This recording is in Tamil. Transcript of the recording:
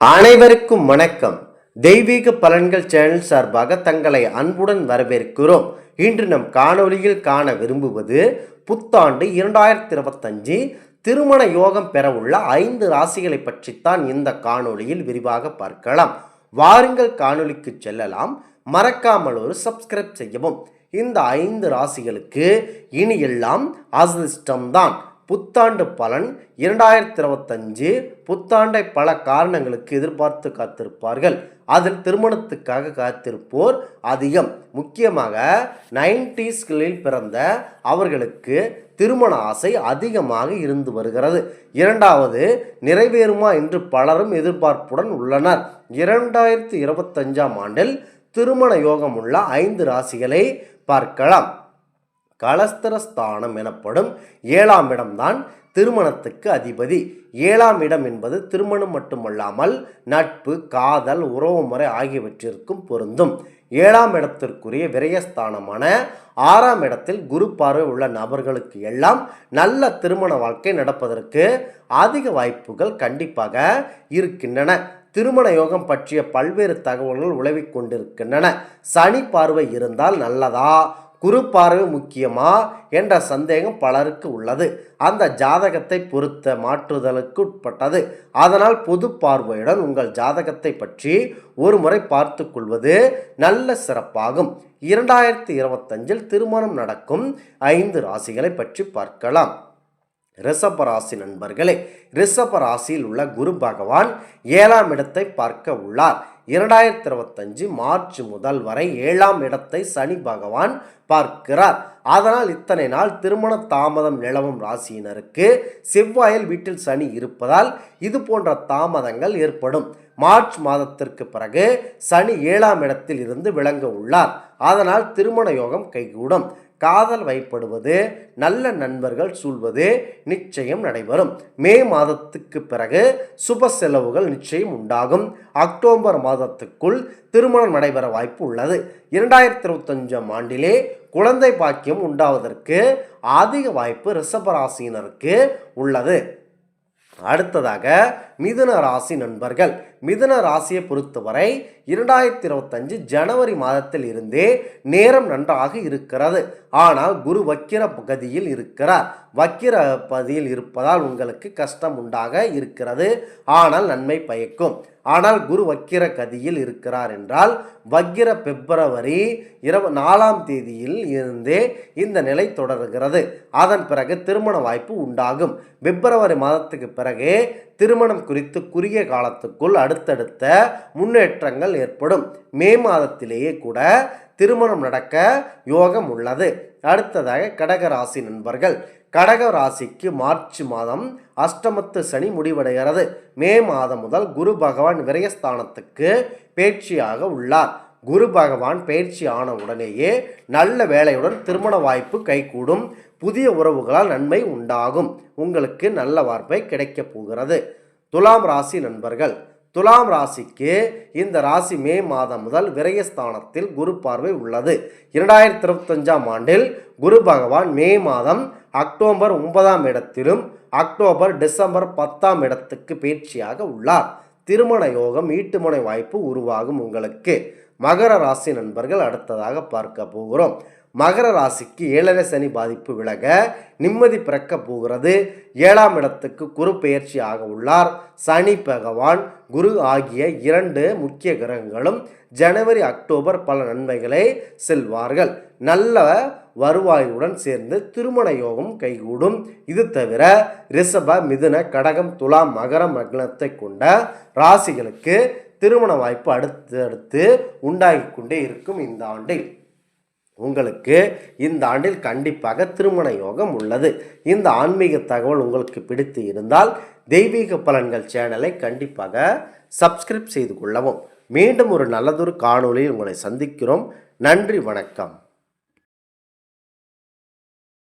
அனைவருக்கும் வணக்கம். தெய்வீக பலன்கள் சேனல் சார்பாக தங்களை அன்புடன் வரவேற்கிறோம். இன்று நம் காணொளியில் காண விரும்புவது புத்தாண்டு இரண்டாயிரத்தி இருபத்தஞ்சு திருமண யோகம் பெறவுள்ள ஐந்து ராசிகளை பற்றித்தான் இந்த காணொளியில் விரிவாக பார்க்கலாம். வாருங்கள் காணொளிக்கு செல்லலாம். மறக்காமல் ஒரு சப்ஸ்கிரைப் செய்யவும். இந்த ஐந்து ராசிகளுக்கு இனி எல்லாம் அதிர்ஷ்டம்தான். புத்தாண்டு பலன் இரண்டாயிரத்தி இருபத்தஞ்சு புத்தாண்டை பல காரணங்களுக்கு எதிர்பார்த்து காத்திருப்பார்கள். அதில் திருமணத்துக்காக காத்திருப்போர் அதிகம். முக்கியமாக நைன்டிஸ்களில் பிறந்த அவர்களுக்கு திருமண ஆசை அதிகமாக இருந்து வருகிறது. இரண்டாவது நிறைவேறுமா என்று பலரும் எதிர்பார்ப்புடன் உள்ளனர். இரண்டாயிரத்தி இருபத்தஞ்சாம் ஆண்டில் திருமண யோகம் உள்ள ஐந்து ராசிகளை பார்க்கலாம். கலஸ்தரஸ்தானம் எனப்படும் ஏழாம் இடம்தான் திருமணத்துக்கு அதிபதி. ஏழாம் இடம் என்பது திருமணம் மட்டுமல்லாமல் நட்பு காதல் உறவுமுறை ஆகியவற்றிற்கும் பொருந்தும். ஏழாம் இடத்திற்குரிய விரயஸ்தானமான ஆறாம் இடத்தில் குரு பார்வை உள்ள நபர்களுக்கு எல்லாம் நல்ல திருமண வாழ்க்கை நடப்பதற்கு அதிக வாய்ப்புகள் கண்டிப்பாக இருக்கின்றன. திருமண யோகம் பற்றிய பல்வேறு தகவல்கள் உழவிக் கொண்டிருக்கின்றன. சனி பார்வை இருந்தால் நல்லதா? குரு பார்வை முக்கியமா? என்ற சந்தேகம் பலருக்கு உள்ளது. அந்த ஜாதகத்தை பொறுத்த மாற்றுதலுக்கு உட்பட்டது. அதனால் பொது பார்வையுடன் உங்கள் ஜாதகத்தை பற்றி ஒரு முறை பார்த்து கொள்வது நல்ல சிறப்பாகும். இரண்டாயிரத்தி இருபத்தஞ்சில் திருமணம் நடக்கும் ஐந்து ராசிகளை பற்றி பார்க்கலாம். ரிஷபராசி நண்பர்களே ரிஷபராசியில் உள்ள குரு பகவான் ஏழாம் இடத்தை பார்க்க உள்ளார். இரண்டாயிரத்தி இருபத்தஞ்சு மார்ச் முதல் வரை ஏழாம் இடத்தை சனி பகவான் பார்க்கிறார். அதனால் இத்தனை நாள் திருமண தாமதம் நிலவும் ராசியினருக்கு செவ்வாயில் வீட்டில் சனி இருப்பதால் இது போன்ற தாமதங்கள் ஏற்படும். மார்ச் மாதத்திற்கு பிறகு சனி ஏழாம் இடத்தில் இருந்து விளங்க உள்ளார். அதனால் திருமண யோகம் கைகூடும். காதல் வைப்படுவது நல்ல நண்பர்கள் சூழ்வது நிச்சயம் நடைபெறும். மே மாதத்துக்கு பிறகு சுப செலவுகள் நிச்சயம் உண்டாகும். அக்டோபர் மாதத்துக்குள் திருமணம் நடைபெற வாய்ப்பு உள்ளது. இரண்டாயிரத்தி இருபத்தஞ்சாம் ஆண்டிலே குழந்தை பாக்கியம் உண்டாவதற்கு அதிக வாய்ப்பு ரிஷபராசினருக்கு உள்ளது. அடுத்ததாக மிதுன ராசி நண்பர்கள். மிதுன ராசியை பொறுத்தவரை இரண்டாயிரத்தி இருபத்தஞ்சு ஜனவரி மாதத்தில் இருந்தே நேரம் நன்றாக இருக்கிறது. ஆனால் குரு வக்கிர பகுதியில் இருக்கிறார். வக்கிர பதியில் இருப்பதால் உங்களுக்கு கஷ்டம் உண்டாக இருக்கிறது. ஆனால் நன்மை பயக்கும். ஆனால் குரு வக்கிர கதியில் இருக்கிறார் என்றால் வக்கிர பிப்ரவரி இரவு நாலாம் தேதியில் இருந்தே இந்த நிலை தொடர்கிறது. அதன் பிறகு திருமண வாய்ப்பு உண்டாகும். பிப்ரவரி மாதத்துக்கு பிறகு திருமணம் குறித்து குறுகிய காலத்துக்குள் அடுத்தடுத்த முன்னேற்றங்கள் ஏற்படும். மே மாதத்திலேயே கூட திருமணம் நடக்க யோகம் உள்ளது. அடுத்ததாக கடகராசி நண்பர்கள். கடக ராசிக்கு மார்ச் மாதம் அஷ்டமத்து சனி முடிவடைகிறது. மே மாதம் முதல் குரு பகவான் விரயஸ்தானத்துக்கு பேச்சியாக உள்ளார். குரு பகவான் பயிற்சி ஆன உடனேயே நல்ல வேலையுடன் திருமண வாய்ப்பு கைகூடும். புதிய உறவுகளால் நன்மை உண்டாகும். உங்களுக்கு நல்ல வார்ப்பை கிடைக்கப் போகிறது. துலாம் ராசி நண்பர்கள் துலாம் ராசிக்கு இந்த ராசி மே மாதம் முதல் விரயஸ்தானத்தில் குரு பார்வை உள்ளது. இரண்டாயிரத்தி இருபத்தஞ்சாம் ஆண்டில் குரு பகவான் மே மாதம் அக்டோபர் ஒன்பதாம் இடத்திலும் அக்டோபர் டிசம்பர் பத்தாம் இடத்துக்கு பயிற்சியாக உள்ளார். திருமண யோகம் ஈட்டுமனை வாய்ப்பு உருவாகும் உங்களுக்கு. மகர ராசி நண்பர்கள் அடுத்ததாக பார்க்க போகிறோம். மகர ராசிக்கு ஏழரை சனி பாதிப்பு விலக நிம்மதி பிறக்க போகிறது. ஏழாம் இடத்துக்கு குரு பெயர்ச்சியாக உள்ளார். சனி பகவான் குரு ஆகிய இரண்டு முக்கிய கிரகங்களும் ஜனவரி அக்டோபர் பல நன்மைகளை செல்வார்கள். நல்ல வருவாயுடன் சேர்ந்து திருமண யோகம் கைகூடும். இது தவிர ரிஷப மிதுன கடகம் துலாம் மகர மக்னத்தை கொண்ட ராசிகளுக்கு திருமண வாய்ப்பு அடுத்து அடுத்து உண்டாகி கொண்டே இருக்கும் இந்த ஆண்டில். உங்களுக்கு இந்த ஆண்டில் கண்டிப்பாக திருமண யோகம் உள்ளது. இந்த ஆன்மீக தகவல் உங்களுக்கு பிடித்து இருந்தால் தெய்வீக பலன்கள் சேனலை கண்டிப்பாக சப்ஸ்கிரைப் செய்து கொள்ளவும். மீண்டும் ஒரு நல்லதொரு காணொளியில் உங்களை சந்திக்கிறோம். நன்றி வணக்கம்.